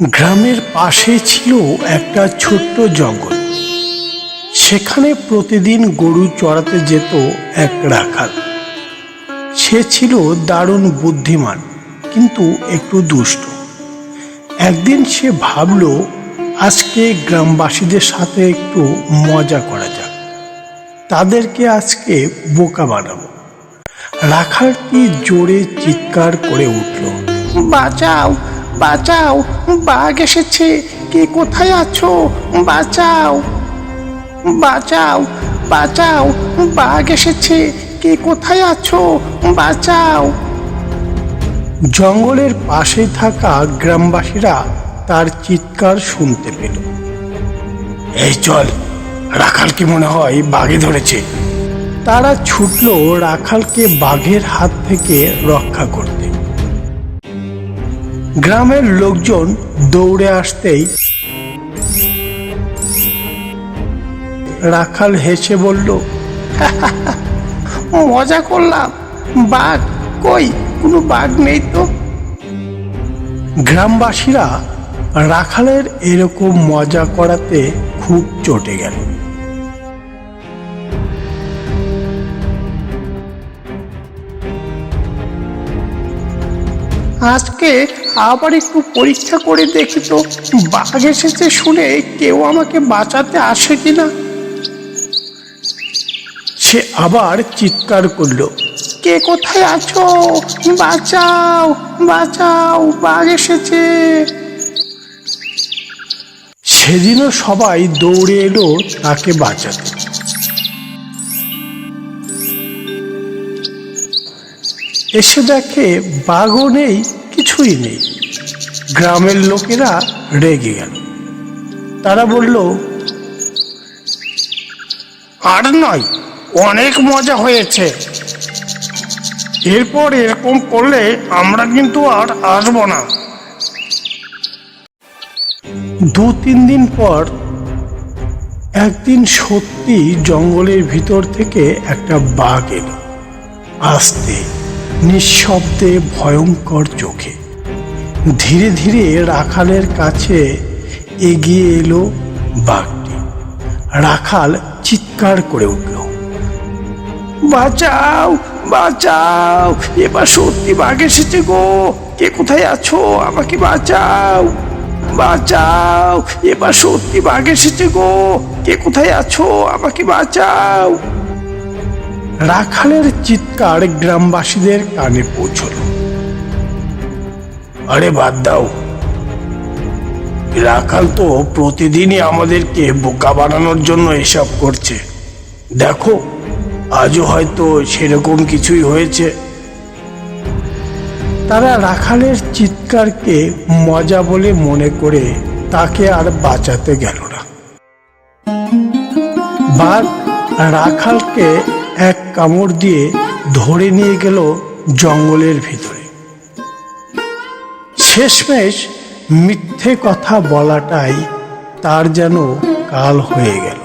গ্রামের পাশে ছিল একটা ছোট্ট জঙ্গল। সেখানে প্রতিদিন গরু চড়াতে যেত এক রাখাল। সে ছিল দারুণ বুদ্ধিমান, কিন্তু একটু দুষ্ট। একদিন সে ভাবল, আজকে গ্রামবাসীদের সাথে একটু মজা করা যাক। তাদেরকে আজকে বোকা বানাবো। রাখালটি জোরে চিৎকার করে উঠল, বাঁচাও বাঁচাও, বাঘ এসেছে। কে কোথায় আছো? বাঁচাও। বাঁচাও বাঁচাও, বাঘ এসেছে। কে কোথায় আছো? বাঁচাও। জঙ্গলের পাশে থাকা গ্রামবাসীরা তার চিৎকার শুনতে পেল। এই চল রাখালকে মনে হয় বাঘে ধরেছে? তারা ছুটল রাখালকে বাঘের হাত থেকে রক্ষা করতে। গ্রামের লোকজন দৌড়ে আসতেই রাখাল হেসে বলল মজা করলাম। বাঘ কই? কোনো বাঘ নেই তো? গ্রামবাসীরা রাখালের এরকম মজা করাতে খুব চটে গেল। আজকে আবার একটু পরীক্ষা করে দেখি তো বাঘ এসেছে শুনে কেউ আমাকে বাঁচাতে আসে কিনা? সে আবার চিৎকার করল, কে কোথায় আছো? বাঁচাও বাঁচাও, বাঘ এসেছে। সেদিনও সবাই দৌড়ে এলো তাকে বাঁচাতে। এসে দেখে বাঘও নেই কিছুই নেই। গ্রামের লোকেরা রেগে গেল। তারা বলল, আর নয়, অনেক মজা হয়েছে। এরপর এরকম করলে আমরা কিন্তু আর আসব না। দু তিন দিন পর একদিন সত্যি জঙ্গলের ভিতর থেকে একটা বাঘ এলো। আস্তে নিঃশব্দে ভয়ঙ্কর চোখে। ধীরে ধীরে রাখালের কাছে এগিয়ে এলো বাঘটি। রাখাল চিৎকার করে উঠল, বাঁচাও বাঁচাও, এবার সত্যি বাঘ এসেছে গো। কে কোথায় আছো? আমাকে বাঁচাও বাঁচাও, এবার সত্যি বাঘ এসেছে গো। কে কোথায় আছো? আমাকে বাঁচাও। রাখালের চিৎকার গ্রামবাসীদের কানে পৌঁছল। আরে বাদ দাও। রাখাল তো প্রতিদিনই আমাদেরকে বোকা বানানোর জন্য এসব করছে। দেখো, আজও হয়তো সেরকম কিছুই হয়েছে। তারা রাখালের চিৎকারকে মজা বলে মনে করে তাকে আর বাঁচাতে গেল না। বাঘ রাখালকে এক কামড় দিয়ে ধরে নিয়ে গেল জঙ্গলের ভিতরে। শেষমেশ মিথ্যে কথা বলাটাই তার যেন কাল হয়ে গেল।